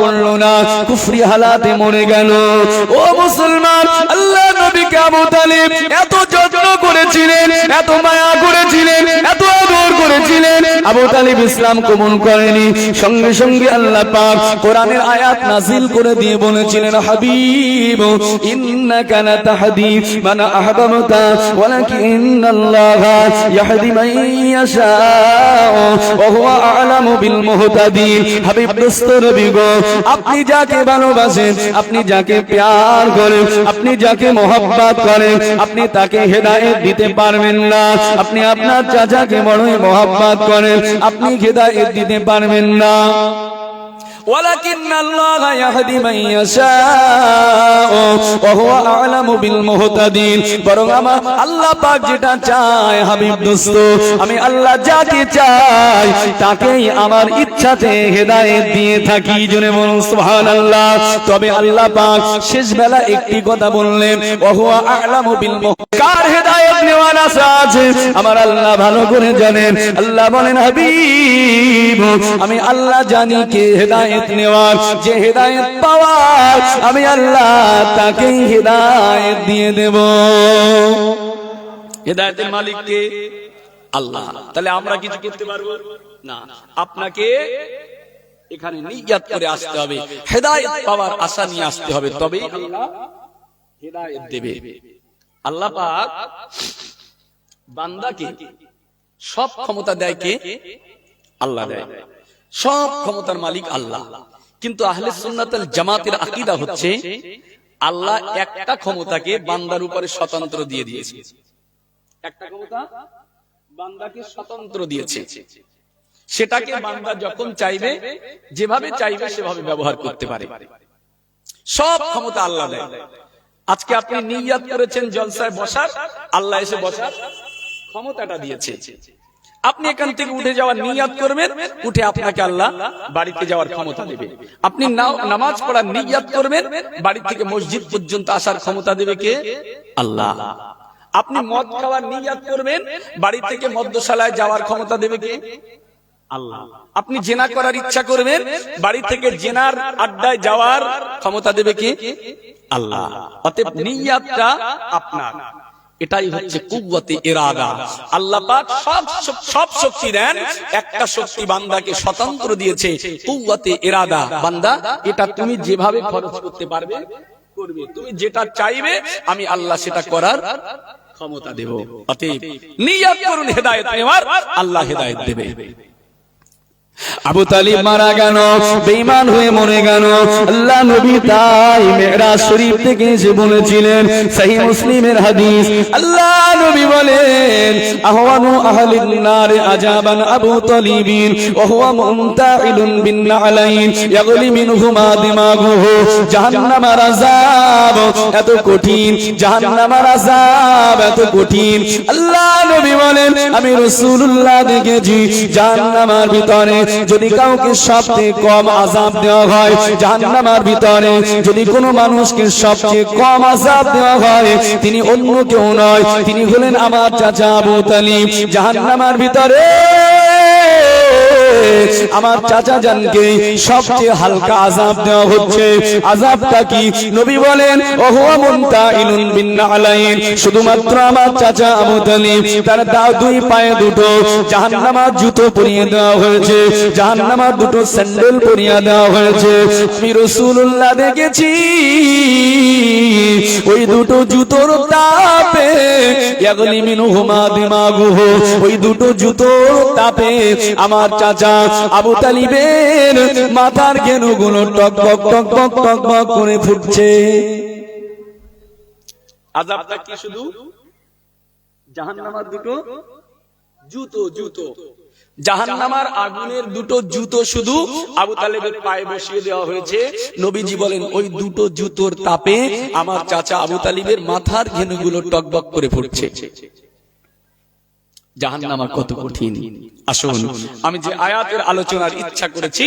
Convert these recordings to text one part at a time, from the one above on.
করল না, কুফরি হালাতে মরে গেল। ও মুসলমান, আল্লাহ নবীকে আবু তালিব এত যত্ন করেছিলেন, এত মায়া করেছিলেন, এত আদর করেছিলেন। আবু তালিব ইসলাম কবুল করেনি। সঙ্গে সঙ্গে আল্লাহ পাক কোরআনের আয়াত নাজিল করে দিয়ে বলেছিলেন, হাবিব, ইন্নাকা লা তাহদি মান আহবাবতা ওয়ালাকিন্নাল্লাহা ইয়াহদি মান ইয়াশা, ওয়া হুয়া আ'লামু বিল মুহতাদিন হাবিব দোস্ত নবী গো আপনি যাকে ভালোবাসেন, আপনি যাকে প্যার করেন, আপনি যাকে মোহাব্বত করেন, আপনি তাকে হেদায়েত দিতে পারবেন না। আপনি আপনার চাচাকে বড়ই মোহাব্বত করেন, আপনি হেদায়েত দিতে পারবেন না। ولكن الله يهدي من يشاء وهو اعلم بالمهتدين বরং আমার আল্লাহ পাক যেটা চায় হাবিব দোস্ত আমি আল্লাহ যাকে চাই তাকেই আমার ইচ্ছাতে হেদায়েত দিয়ে থাকি জনে বলুন সুবহানাল্লাহ তবে আল্লাহ পাক শেষ বেলা একটি কথা বললেন ওহুয়া আ'লামু বিল মুহতাদিন কার হেদায়েত নেওয়ার আশা আছে আমার আল্লাহ ভালো করে জানেন আল্লাহ বলেন হাবিব আমি আল্লাহ জানি কে হেদায়েত নেওয়ার যে হেদায়েত পাওয়ার আমি আল্লাহ তাকেই হেদায়েত দিয়ে দেব। হেদায়েতের মালিক কে আল্লাহ। তাহলে আমরা কিছু করতে পারব? না। আপনাকে এখানে নিয়াত করে আসতে হবে। হেদায়েত পাওয়ার আশা নিয়ে আসতে হবে। তবেই আল্লাহ হেদায়েত দেবে। আল্লাহ পাক বান্দাকে সব ক্ষমতা দেয় কে? আল্লাহ দেয়। সব ক্ষমতার মালিক আল্লাহ। কিন্তু আহলে সুন্নাতুল জামাতের আকীদা হচ্ছে, আল্লাহ একটা ক্ষমতাকে বান্দার উপরে স্বতন্ত্র দিয়ে দিয়েছে। একটা ক্ষমতা বান্দাকে স্বতন্ত্র দিয়েছে। সেটাকে বান্দা যখন চাইবে, যেভাবে চাইবে সেভাবে ব্যবহার করতে পারে। সব ক্ষমতা আল্লাহ দেয়। আজকে আপনি নিয়াত করেছেন জলসায় বসার, আল্লাহ এসে বসার, ক্ষমতাটা দিয়েছে। আপনি এখান থেকে উঠে যাওয়ার নিয়াত করবেন উঠে আপনাকে আল্লাহ বাড়িতে যাওয়ার ক্ষমতা দেবে। আপনি নামাজ পড়ার নিয়াত করবেন বাড়ি থেকে মসজিদ পর্যন্ত আসার ক্ষমতা দেবে কে? আল্লাহ। আপনি মদ খাওয়ার নিয়াত করবেন বাড়ি থেকে মদ্যশালায় যাওয়ার ক্ষমতা দেবে কে? আল্লাহ। আপনি জেনা করার ইচ্ছা করবেন বাড়ি থেকে জেনার আড্ডায় যাওয়ার ক্ষমতা দেবে কি? আল্লাহ। অতএব নিয়াতটা আপনার। এটাই হচ্ছে কুব্বতে ইরাদা। আল্লাহ পাক সব সব- শক্তি দেন, একটা শক্তি বান্দাকে স্বতন্ত্র দিয়েছে কুব্বতে ইরাদা। বান্দা, এটা তুমি যেভাবে খরচ করতে পারবে, করবে। তুমি যেটা চাইবে, আমি আল্লাহ সেটা করার ক্ষমতা দেব। অতএব নিয়াত করুন, হেদায়েত আল্লাহ হেদায়েত দেবে। আবু তালিব মারা গেল, বেঈমান হয়ে মরে গেল। আল্লাহ নবী তাই মেরাজ শরীফ থেকে এসে বলেছিলেন, সহি মুসলিমের হাদিস। আল্লাহ নবী বলেন, আহওয়ানু আহলিন নার আজাবান আবু তালিবিন ওয়া হুয়া মুনতাইলুন বিন নালাইন ইয়াগলি মিনহুমা দিমাগুহু। জাহান্নামার আযাব, এত কঠিন জাহান্নামার আযাব, এত কঠিন। আল্লাহ নবী বলেন, আমি রাসূলুল্লাহ দেখেছি, জাহান্নামার ভিতরে যদি কাউকে সবচেয়ে কম আজাব দেওয়া হয় জাহান্নামার ভিতরে, যদি কোনো মানুষকে সবচেয়ে কম আজাব দেওয়া হয়, তিনি অন্য কেউ নয়, তিনি হলেন আমার চাচা আবু তালিব। জাহান্নামার ভিতরে আমার চাচা জানকে সবচেয়ে হালকা আযাব দেওয়া হচ্ছে। আযাবটা কি? নবী বলেন শুধুমাত্র আমার চাচা আবু তালিব তার দুই পায়ে দুটো জাহান্নামার জুতো পরিয়ে দেওয়া হয়েছে। জাহান্নামার দুটো স্যান্ডেল পরিয়ে দেওয়া হয়েছে। আমি রাসূলুল্লাহ দেখেছি। ওই দুটো জুতোর তাপে ইয়াগলি মিনহুমা দিমাগুহু ওই দুটো জুতোর তাপে আমার চাচা আবু তালিবের মাথার ঘেনুগুলো টক টক টক টক টক টক করে ফুটছে। আজাবটা কি শুধু? জাহান্নামার দুটো জাহান্নামার আগুনের দুটো জুতো শুধু আবু তালেবের পায়ে বসিয়ে দেওয়া হয়েছে। নবীজি বলেন, ওই দুটো জুতোর তাপে আমার চাচা আবু তালিবের মাথার ঘেনুগুলো টকবক করে ফুটছে। জাহান্নামা কত কঠিন। আমি যে আয়াতের আলোচনার ইচ্ছা করেছি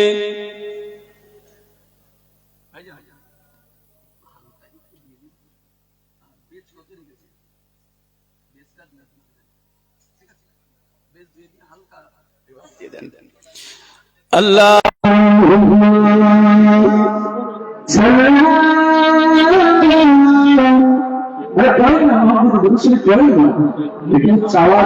আল্লাহ চাওয়া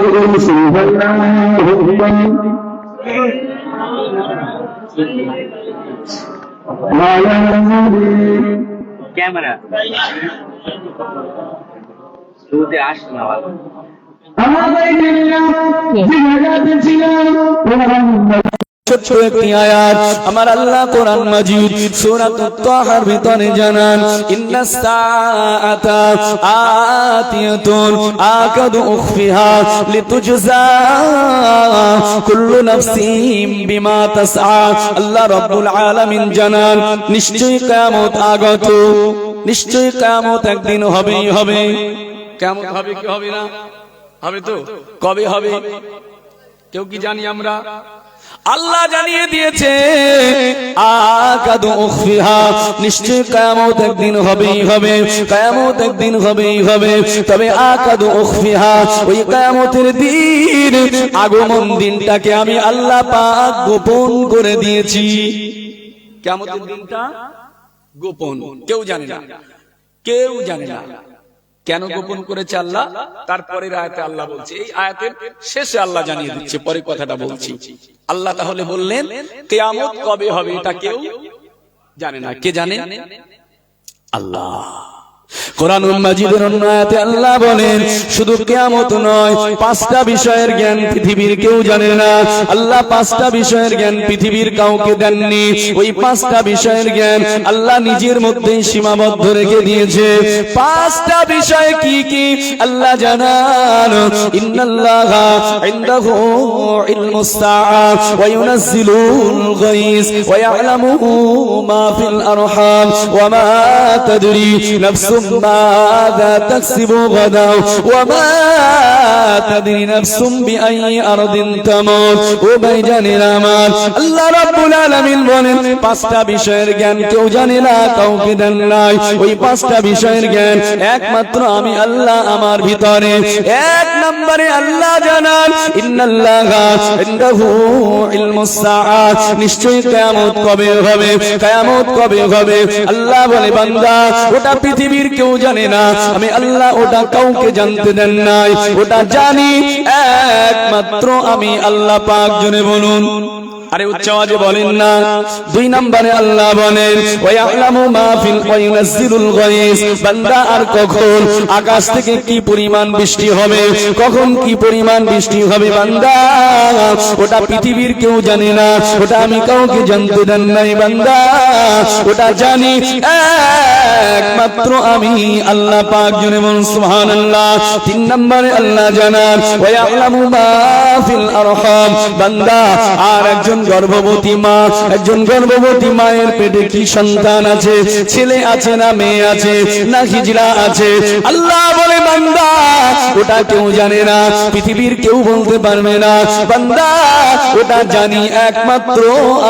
ক্যামেরা। শুরুতে আসলো আমাদের আল্লাহ জানান নিশ্চয়ই আগত, নিশ্চয়ই কিয়ামত একদিন হবেই হবে। কিয়ামত হবে কি হবে না? হবে তো? কবে হবে? কেউ কি জানি আমরা? আল্লাহ জানিয়ে দিয়েছে নিশ্চয় কিয়ামত একদিন হবেই হবে, কিয়ামত একদিন হবেই হবে। তবে আকাদু ওই কিয়ামতের দিন আগমন দিনটাকে আমি আল্লাহ পাক গোপন করে দিয়েছি। কিয়ামতের দিনটা গোপন, কেউ জানে না, কেউ জানে না। কেন গোপন করেছে আল্লাহ? তারপরের আয়াতে আল্লাহ বলছে এই আয়াতের শেষে আল্লাহ জানিয়ে দিচ্ছে পরে কথাটা বলছি। আল্লাহ তাহলে বললেন কেয়ামত কবে হবে এটা কেউ জানে না। কে জানে? আল্লাহ। কোরআনুল মাজিদের আয়াতে আল্লাহ বলেন, শুধু কিয়ামত নয়, পাঁচটা বিষয়ের জ্ঞান পৃথিবীর কেউ জানে না। আল্লাহ পাঁচটা বিষয়ের জ্ঞান পৃথিবীর কাউকে দেননি। ওই পাঁচটা বিষয়ের জ্ঞান আল্লাহ নিজের মধ্যেই সীমাবদ্ধ রেখে দিয়েছে। পাঁচটা বিষয় কি কি? আল্লাহ জানান, ইন্নাল্লাহা ইনদাহু ইলমুস সাআ ওয়া ইউনাজ্জিলুল গায়স ওয়া ইয়ালামু মা ফিল আরহাম, ওয়া মা তাদরি নাফসুম মাযা তাকসিবু গাদা ওয়া মা তাদরি নাফসুম বিআইয়ি আরদিন তামুত ও ভাইজানের আমার আল্লাহ রাব্বুল আলামিন বলেন, পাঁচটা বিষয়ের জ্ঞান কেউ জানে না, কাউকে দেন নাই। ওই পাঁচটা বিষয়ের জ্ঞান একমাত্র আমি আল্লাহ আমার ভিতরে। এক নম্বরে আল্লাহ জানান, ইন্নাল্লাহা ইনদাহু ইলমুস সাআত নিশ্চয়ই কিয়ামত কবে হবে? কিয়ামত কবে হবে? আল্লাহ বলে, বান্দা ওটা পৃথিবীর কেউ জানে না। আমি আল্লাহ ওটা কাউকে জানতে দেন নাই। ওটা জানি। একমাত্র আমি আল্লাহ পাক জনে বলুন। আরে উচ্চ আওয়াজে বলেন না। দুই নম্বরে আল্লাহ বলেন ওয়ায়ালামু মা ফিল ওয়াইনাজিলুল গায়স বান্দা আর কখন, আকাশ থেকে কি পরিমাণ বৃষ্টি হবে, কখন কি পরিমাণ বৃষ্টি হবে বান্দা? ওটা পৃথিবীর কেউ জানে না, ওটা আমি কাউকে জানতে দেন নাই বান্দা। ওটা জানি, একমাত্র আমি আল্লাহ পাক জনে বলুন, সুবহানাল্লাহ। তিন নম্বরে আল্লাহ জানান ওয়ায়ালামু মা ফিল আরহাম। বান্দা, আর একজন গর্ভবতী মা, একজন গর্ভবতী মায়ের পেটে কি সন্তান আছে? ছেলে আছে না মেয়ে আছে? না হিজড়া আছে? আল্লাহ বলে, বান্দা, ওটা কেউ জানে না, পৃথিবীর কেউ বলতে পারবে না। বান্দা, ওটা জানি একমাত্র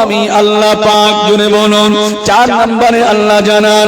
আমি আল্লাহ পাক জুনে বলুন। চার নম্বরে আল্লাহ জানান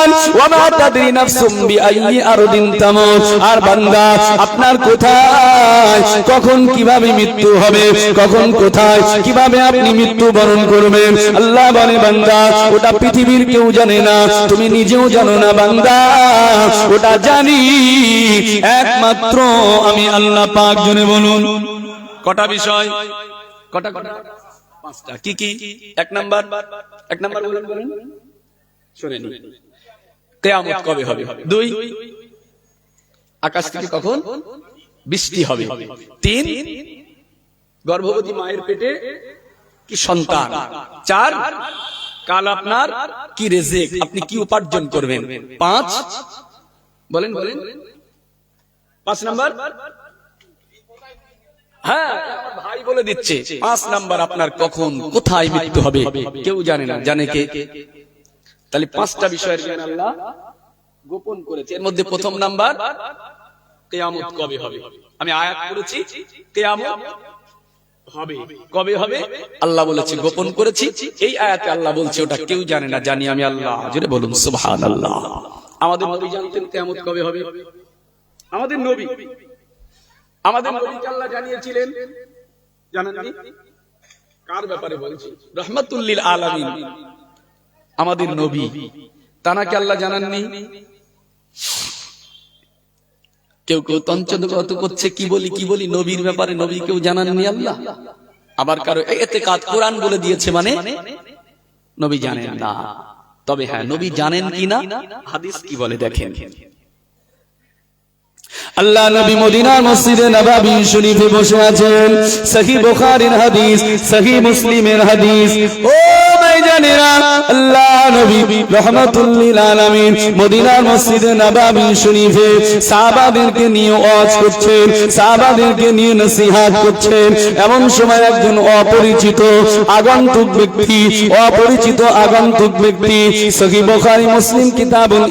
ওমা তাদরি নাফসুম বিআইয়ি আরদিন তামুত। আর বান্দা, আপনার কোথায়? কখন কীভাবে মৃত্যু হবে? কখন কোথায়? কীভাবে আপনি মৃত্যু বরণ করবেন? আল্লাহ বলে, বান্দা, ওটা পৃথিবীর কেউ জানে না, তুমি নিজেও জানো না, বান্দা। ওটা জানি, একমাত্র আমি আল্লাহ পাক জনে বলুন। কটা বিষয়? কটা কটা? পাঁচটা। কি কি? এক নাম্বার? এক নাম্বার বলুন বলুন। শুনেনি কেয়ামত কবে হবে? দুই। আকাশ থেকে কখন? বৃষ্টি হবে। তিন। গর্ভবতী মায়ের পেটে কি সন্তান? চার। কাল আপনার কি রেজেক? আপনি কি উপার্জন করবেন? পাঁচ। বলেন বলেন। পাঁচ নাম্বার? হ্যাঁ ভাই বলে দিচ্ছে পাঁচ নাম্বার আপনার কখন কোথায় মৃত্যু হবে? কেউ জানে না। জানে কে? তাহলে পাঁচটা বিষয়ের জ্ঞান আল্লাহ গোপন করেছে এর মধ্যে প্রথম নাম্বার, কেয়ামত কবে হবে? আমি আয়াত করেছি কেয়ামত কবে হবে? আল্লাহ বলেছে, গোপন করেছি। এই আয়াতে আল্লাহ বলছে, ওটা কেউ জানে না, জানি আমি আল্লাহ। বলুন আমাদের নবী জানতেন কেয়ামত কবে হবে? আমাদের নবী। আমাদের নবীকে আল্লাহ জানিয়েছিলেন? জানেননি? কার ব্যাপারে বলছি? রহমাতুল্লিল আলামিন। আমাদের নবী। তানাকে আল্লাহ জানাননি? কেউ কেউ তঞ্চগত করছে কি বলি কি বলি নবীর ব্যাপারে নবী কেউ জানাননি আল্লাহ? আবার কারও এতে কাজ কোরআন বলে দিয়েছে মানে নবী জানেন না। তবে হ্যাঁ নবী জানেন কি না হাদিস কি বলে দেখেন? আল্লাহ নবী মদিনার মসজিদে নবাবী শরীফে বসে আছেন। সহি বুখারীর হাদিস সহি মুসলিমের হাদিস। ও ভাইজানেরা আল্লাহ এমন সময় একজন অপরিচিত আগন্তুক ব্যক্তি, অপরিচিত আগন্তুক ব্যক্তি মুসলিম কিতাবুল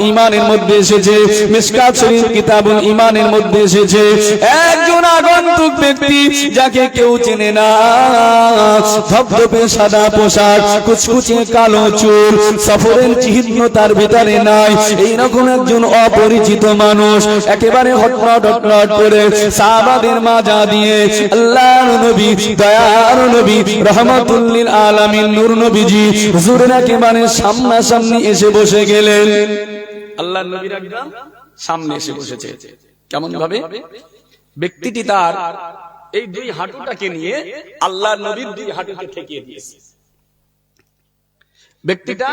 মধ্যে এসেছে মিশকাত শরীফ কিতাবুল ঈমানের মধ্যে এসেছে। একজন আগন্তুক ব্যক্তি যাকে কেউ চেনে না, ধবধবে সাদা পোশাক কুচকুচে কালো চুল, সফরের চিহ্ন তার ভিতরে নাই। এইরকম একজন অপরিচিত মানুষ একেবারে হটনট হটনট করে সাহাবাদের মাজা দিয়ে আল্লাহর নবী, দয়ার নবী, রহমাতুল্লিল আলামিন, নূর নবীজি, হুজুরের একেবারে সামনাসামনি এসে বসে গেলেন। আল্লাহ নবীর একদম সামনে এসে বসেছে। কেমন ভাবে? ব্যক্তিটি তার এই দুই হাঁটুটাকে নিয়ে আল্লাহ নবীর দুই হাঁটুকে ঠেকিয়ে দিয়েছে। ব্যক্তিটা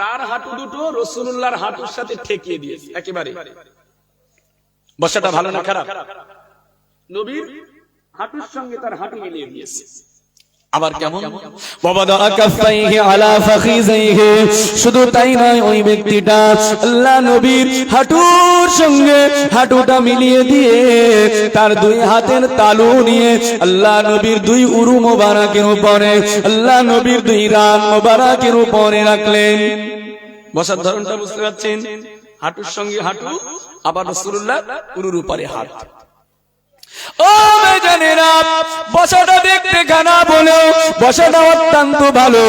তার হাঁটু দুটো রসুল্লাহর হাঁটুর সাথে ঠেকিয়ে দিয়েছে একেবারে। বসাটা ভালো না খারাপ। নবীর হাঁটুর সঙ্গে তার হাঁটু মিলিয়ে দিয়েছে। আবার কেমন? আলা ফাখিজাইহি শুধু তাই নয় ওই ব্যক্তিটা আল্লাহ নবীর হাঁটুর সঙ্গে হাঁটুটা মিলিয়ে দিয়ে তার দুই হাতের তালু নিয়ে আল্লাহ নবীর দুই উরু মোবারকের উপরে আল্লাহ নবীর দুই রান মোবারকের উপরে রাখলেন। বসার ধরনটা বুঝতে পারছেন? হাঁটুর সঙ্গে হাঁটু আবার রসুল্লাহ উরুর উপরে হাত। ও বেজানেরা বসাটা দেখতে খানা বলেও বসাটা অত্যন্ত ভালো।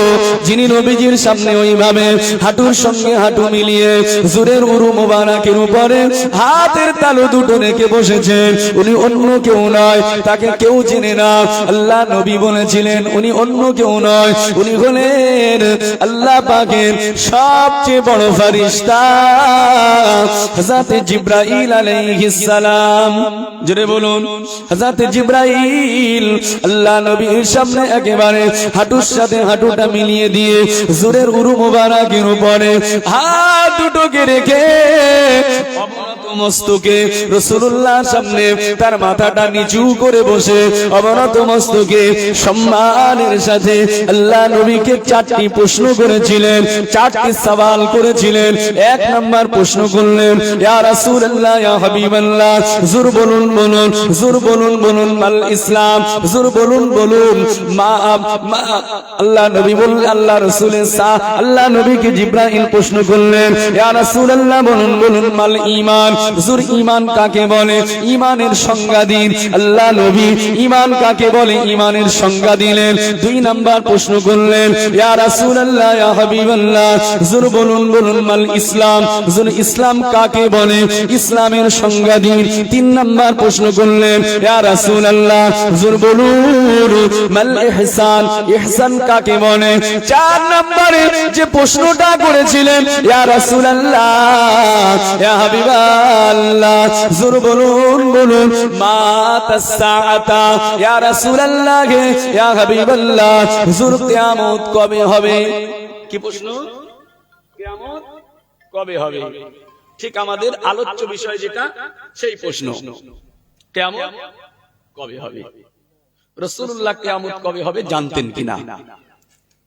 যিনি নবীজির সামনে ওইভাবে হাঁটুর সঙ্গে হাঁটু মিলিয়ে জোরের উরু মোবারকের উপরে হাতের তালু দুটো রেখে বসেছেন উনি অন্য কেউ নয়, তাকে কেউ চেনে না। আল্লাহ নবী বলেছিলেন, উনি অন্য কেউ নয়। উনি হলেন আল্লাহ পাকের সবচেয়ে বড় ফারিস্তা হযরত জিব্রাইল আলাইহিস সালাম। জোরে বলুন, হযরত জিব্রাইল আল্লাহ নবীর সামনে একেবারে হাঁটুর সাথে হাঁটুটা মিলিয়ে দিয়ে জোরের উরু মোবারকের উপরে হাত দুটোকে রেখে মস্তকে রসুল্লাহ সামনে তার মাথাটা নিচু করে বসে অবনত মস্তকে সম্মানের সাথে আল্লাহ নবীকে চারটি প্রশ্ন করেছিলেন, চারটি সওয়াল করেছিলেন, এক নাম্বার প্রশ্ন করলেন, ইয়া রাসূলুল্লাহ, ইয়া হাবিবাল্লাহ, জুর বলুন বলুন, জুর বলুন বলুন মাল ইসলাম, জুর বলুন বলুন, মা মা। আল্লাহ নবী বললেন, আল্লাহ রাসূলের সা আল্লাহ নবীকে জিব্রাইল প্রশ্ন করলেন, ইয়া রাসূলুল্লাহ, বলুন বলুন, মাল ঈমান হুজুর ঈমান কাকে বলে? ঈমানের সংজ্ঞা দিন। আল্লাহ নবী ঈমান কাকে বলে? ঈমানের সংজ্ঞা দিলেন। দুই নাম্বার প্রশ্ন করলেন, ইয়া রাসূলুল্লাহ, ইয়া হাবিবাল্লাহ, হুজুর বলুন বলুন, মাল ইসলাম। হুজুর, ইসলাম কাকে বলে? ইসলামের সংজ্ঞা দিন। তিন নাম্বার প্রশ্ন করলেন, ইয়া রাসূলুল্লাহ, হুজুর বলুন, মাল ইহসান। ইহসান কাকে বলে? চার নম্বরে যে প্রশ্নটা করেছিলেন, ইয়া রাসূলুল্লাহ, ইয়া হাবিবাল্লাহ হুজুর বলুন বলুন কিয়ামত কবে হবে? কি প্রশ্ন? কবে হবে? ঠিক আমাদের আলোচ্য বিষয় যেটা, সেই প্রশ্ন। কবে হবে? রসুল্লাহ কেয়ামত কবে হবে জানতেন কিনা?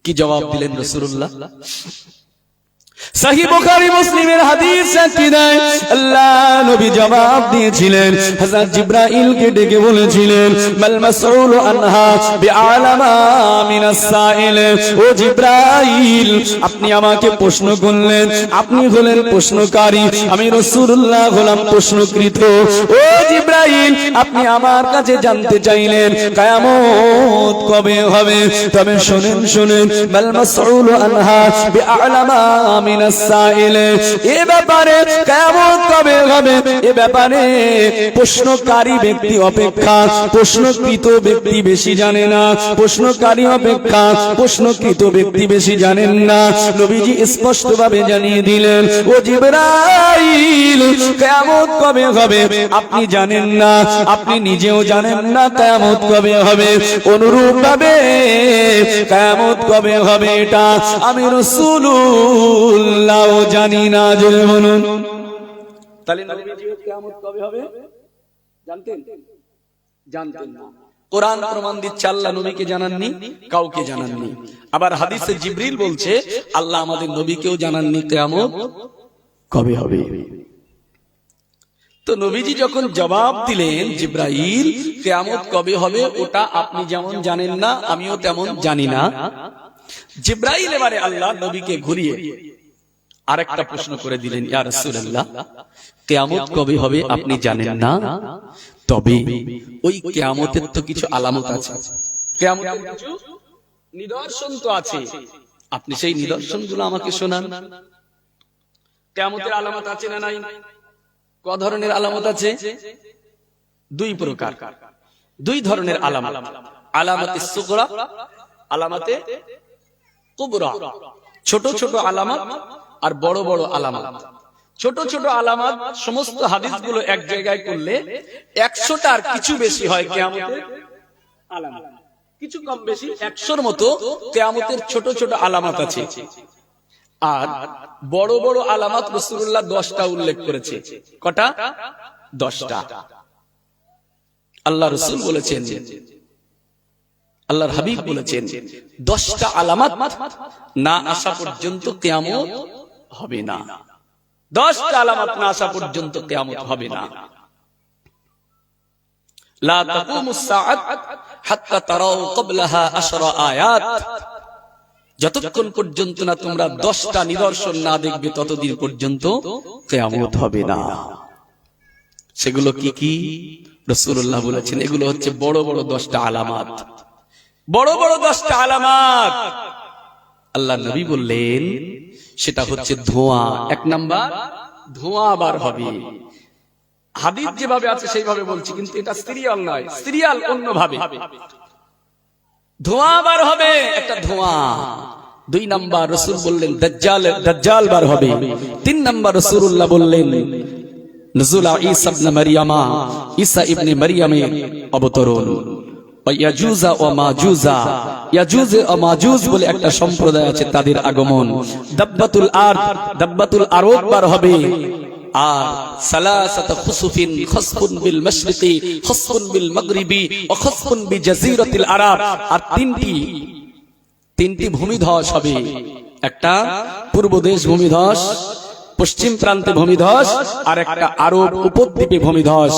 কি জবাব দিলেন রসুল্লাহ সহি বুখারী মুসলিমের হাদিস সাক্ষী দেয়। আল্লাহ নবী জবাব দিয়েছিলেন হযরত জিবরাইলকে ডেকে বলেছিলেন মাল মাসউল আনহা বিআলামা মিনাস সাইল। ও জিবরাইল আপনি আমাকে প্রশ্ন করলেন আপনি হলেন প্রশ্নকারী আমি রাসূলুল্লাহ হলাম প্রশ্নকৃত। ও জিবরাইল আপনি আমার কাছে জানতে চাইলেন কিয়ামত কবে হবে? তবে শুনেন শুনেন মাল মাসউল আনহা বিআলামা প্রশ্নকারী ব্যক্তি অপেক্ষা, প্রশ্নকৃত ব্যক্তি বেশি জানে না, প্রশ্নকারী অপেক্ষা, প্রশ্নকৃত ব্যক্তি বেশি জানেন না। নবীজি স্পষ্টভাবে জানিয়ে দিলেন, ও জিবরাইল কিয়ামত কবে হবে? আপনি জানেন না, আপনি নিজেও জানেন না কিয়ামত কবে হবে। অনুরূপ ভাবে কিয়ামত কবে হবে এটা আমি রাসূলুল্লাহ জানি না জোরে বলুন। তাহলে কবে হবে? জানতেন? জানতেন না। কোরআন প্রমাণ দিচ্ছে আল্লাহ নবীকে জানাননি, কাউকে জানাননি। আবার হাদিসে জিবরিল বলছে, আল্লাহ আমাদের নবীকেও জানাননি কিয়ামত কবে হবে? তো নবীজি যখন জবাব দিলেন জিব্রাইল, কেয়ামত কবে হবে ওটা আপনি যেমন জানেন না, আমিও তেমন জানি না। জিব্রাইল এবারে আল্লাহ নবীকে ঘুরিয়ে আরেকটা প্রশ্ন করে দিলেন ইয়া রাসূলুল্লাহ কেয়ামত কবে হবে আপনি জানেন না? তবে ওই কেয়ামতের তো কিছু আলামত আছে। কেয়ামতের কিছু নিদর্শন তো আছে। আপনি সেই নিদর্শনগুলো আমাকে শোনান। কেয়ামতের আলামত আছে না নাই? ক ধরনের আলামত আছে? দুই প্রকার। দুই ধরনের আলামত। আলামতে। সুগরা আলামতে কুবরা। ছোট ছোট আলামত আর বড় বড় আলামত। ছোট ছোট আলামত, সমস্ত হাদিসগুলো এক জায়গায় করলে একশোটার কিছু বেশি হয় কেয়ামতের কিছু কম বেশি একশোর মতো কেয়ামতের ছোট ছোট আলামত আছে। আর বড় বড় আলামত রসুল্লাহ দশটা উল্লেখ করেছে। কটা? দশটা। আল্লাহ রসুল বলেছেন, আল্লাহর হাবিব বলেছেন, দশটা আলামত না আসা পর্যন্ত কেয়ামত হবে না। দশটা আলামত না আসা পর্যন্ত কেয়ামত হবে না। যতক্ষণ পর্যন্ত না তোমরা দশটা নিদর্শন না দেখবে, ততদিন পর্যন্ত কেয়ামত হবে না। সেগুলো কি কি? রসুল্লাহ বলেছেন, এগুলো হচ্ছে বড় বড় দশটা আলামাত। বড় বড় দশটা আলামাত। আল্লাহ নবী বললেন সেটা হচ্ছে ধোঁয়া। এক নাম্বার ধোঁয়া আবার হবে। হাদিস যেভাবে আছে সেইভাবে বলছি কিন্তু এটা সিরিয়াল নয় সিরিয়াল অন্যভাবে। ধোঁয়া বার হবে একটা ধোঁয়া। দুই নাম্বার রসুল বললেন দাজ্জাল দাজ্জাল বার হবে। তিন নাম্বার রসুল্লাহ বললেন নজুলা ঈসা ইবনে মারিয়ামা ঈসা ইবনে মারিয়ামের অবতরণ। ইয়াজুজা ও মাজুজা। ইয়াজুজ ও মাজুজ বলে একটা সম্প্রদায় আছে তাদের আগমন। হবে। আর সালাসাত খুসুফিন, খসফুন বিল মাশরিকি, খসফুন বিল মাগরিবি ও খসফুন বি জাজিরাতিল আর তিনটি তিনটি ভূমিধস হবে। একটা পূর্ব দেশ ভূমিধস পশ্চিম প্রান্তে ভূমিধস আর একটা আরব উপদ্বীপে ভূমিধস।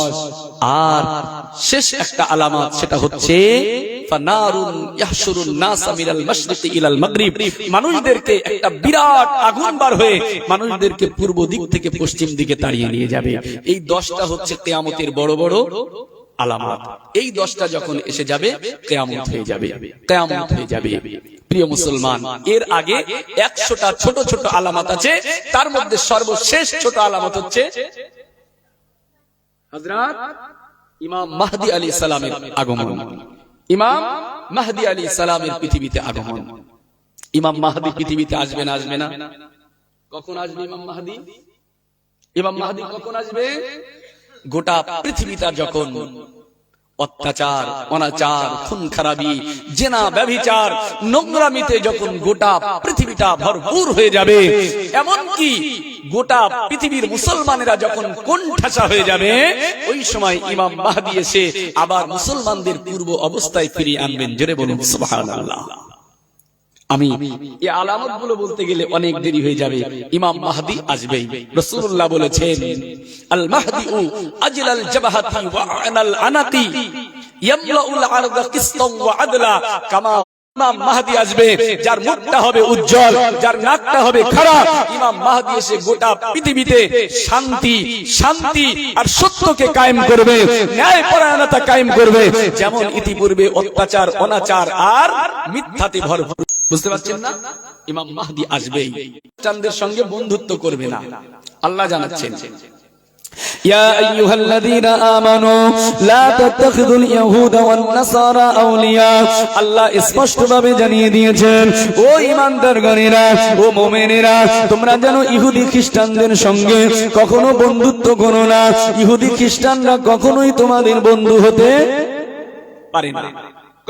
আর শেষ একটা আলামত সেটা হচ্ছে মানুষদেরকে একটা বিরাট আগুন বার হয়ে মানুষদেরকে পূর্ব দিক থেকে পশ্চিম দিকে তাড়িয়ে নিয়ে যাবে। এই দশটা হচ্ছে কিয়ামতের বড় বড় আলামত। এই দশটা যখন এসে যাবে, কেয়ামত হয়ে যাবে। কেয়ামত হয়ে যাবে। প্রিয় মুসলমান, এর আগে একশোটা ছোট ছোট আলামত আছে, তার মধ্যে সর্বশেষ ছোট আলামত হচ্ছে ইমাম আলী সালামের পৃথিবীতে আগমন। ইমাম মাহদি পৃথিবীতে আসবে না কখন আসবে ইমাম ইমাম মাহদি কখন আসবে? গোটা পৃথিবীটা যখন অত্যাচার, অনাচার খুন খারাপি জেনা, ব্যভিচার, নোংরামিতে যখন গোটা পৃথিবীটা ভরপুর হয়ে যাবে, এমনকি গোটা পৃথিবীর মুসলমানেরা যখন কোণঠাসা হয়ে যাবে, ওই সময় ইমাম মাহদি এসে আবার মুসলমানদের পূর্ব অবস্থায় ফিরিয়ে আনবেন। জোরে বলুন, সুবহানাল্লাহ। আমি এই আলামতগুলো বলতে গেলে অনেক দেরি হয়ে যাবে। ইমাম মাহদি আসবেই রসুল্লাহ বলেছেন, আল মাহদি উ আজলাল ওয়া আনাল আনাতি, ইয়ামলাউল ওয়া আদলা। কামা ইমাম আসবে, যার মুখটা হবে উজ্জ্বল, যার নাকটা হবে খারাপ। ইমাম মাহদি এসে গোটা পৃথিবীতে শান্তি শান্তি আর সত্যকে কায়েম করবে ন্যায় পরায়ণতা কায়েম করবে। যেমন ইতিপূর্বে অত্যাচার, অনাচার আর মিথ্যাতে ভরপুর বুঝতে পারছেন না ইমাম মাহদি আসবেই চান্দের সঙ্গে বন্ধুত্ব করবে না আল্লাহ জানাচ্ছেন يا أيها الذين آمنوا لا تتخذوا اليهود والنصارى أولياء আল্লাহ স্পষ্টভাবে জানিয়ে দিয়েছেন ও ইমানদার গণেরা ও মোমেনেরা তোমরা যেন ইহুদি খ্রিস্টানদের সঙ্গে কখনো বন্ধুত্ব করো না ইহুদি খ্রিস্টানরা কখনোই তোমাদের বন্ধু হতে পারে না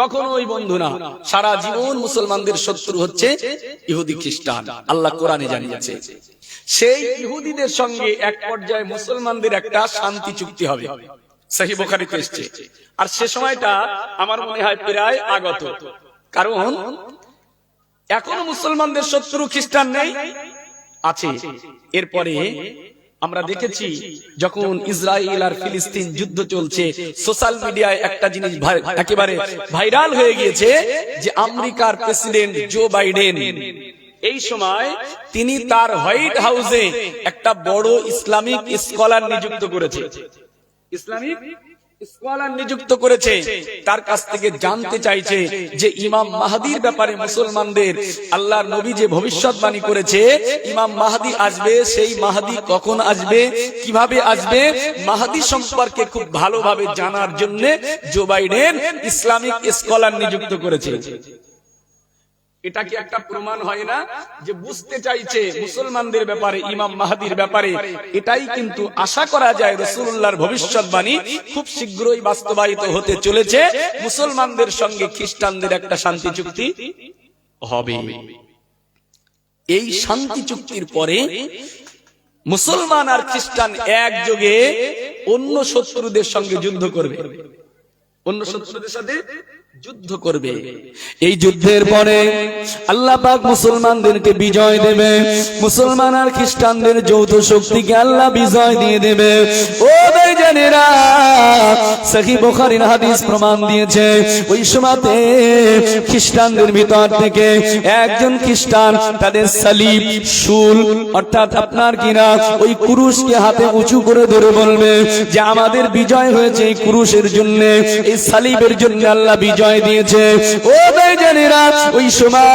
কখনোই বন্ধু না। সারা জীবন মুসলমানদের শত্রু হচ্ছে ইহুদি খ্রিস্টান। আল্লাহ কোরআনে জানিয়েছে। সেই ইহুদিদের সঙ্গে এক পর্যায়ে মুসলমানদের একটা শান্তি চুক্তি হবে। সহি বোখারিতে এসছে। আর সে সময়টা আমার মনে হয় প্রায় আগত। কারণ এখনও মুসলমানদের শত্রু খ্রিস্টান নেই, আছে। এরপরে আমরা দেখেছি যখন ইসরায়েল আর ফিলিস্তিন যুদ্ধ চলছে সোশ্যাল মিডিয়ায় একটা জিনিস একেবারে ভাইরাল হয়ে গিয়েছে যে আমেরিকার প্রেসিডেন্ট জো বাইডেন এই সময় তিনি তার হোয়াইট হাউসে একটা বড় ইসলামিক স্কলার নিযুক্ত করেছে। ইসলামিক স্কলার নিযুক্ত করেছে। তার কাছ থেকে জানতে চাইছে যে ইমাম মাহাদির ব্যাপারে মুসলমানদের আল্লাহর নবী যে ভবিষ্যৎবাণী করেছে, ইমাম মাহাদি আসবে, সেই মাহাদি কখন আসবে, কীভাবে আসবে, মাহাদি সম্পর্কে খুব ভালোভাবে জানার জন্য জো বাইডেন ইসলামিক স্কলার নিযুক্ত করেছে। এটা কি একটা প্রমাণ হয় না যে বুঝতে চাইছে মুসলমানদের ব্যাপারে, ইমাম মাহাদির ব্যাপারে? এটাই কিন্তু আশা করা যায় রসুল্লাহর ভবিষ্যৎবাণী খুব শীঘ্রই বাস্তবায়িত হতে চলেছে। মুসলমানদের সঙ্গে খ্রিস্টানদের একটা শান্তি চুক্তি হবে। এই শান্তি চুক্তির পরে মুসলমান আর খ্রিস্টান একযোগে অন্য শত্রুদের সঙ্গে যুদ্ধ করবে। অন্য শত্রুদের সাথে যুদ্ধ করবে। এই যুদ্ধের পরে আল্লাহ পাক মুসলমানদেরকে বিজয় দেবে। মুসলমান আর খ্রিস্টানদের যৌথ শক্তিকে আল্লাহ বিজয় দিয়ে দেবে। ও সহি বুখারীর হাদিস প্রমাণ দিয়েছে, ওই সময়তে খ্রিস্টানদের ভিতর থেকে একজন খ্রিস্টান তাদের সালিব অর্থাৎ আপনার কিনা ওই কুরুশকে হাতে উঁচু করে ধরে বলবে যে আমাদের বিজয় হয়েছে এই কুরুশের জন্য, এই সালিবের জন্য আল্লাহ বিজয় দিয়েছে। ও বেজানেরা ওই সময়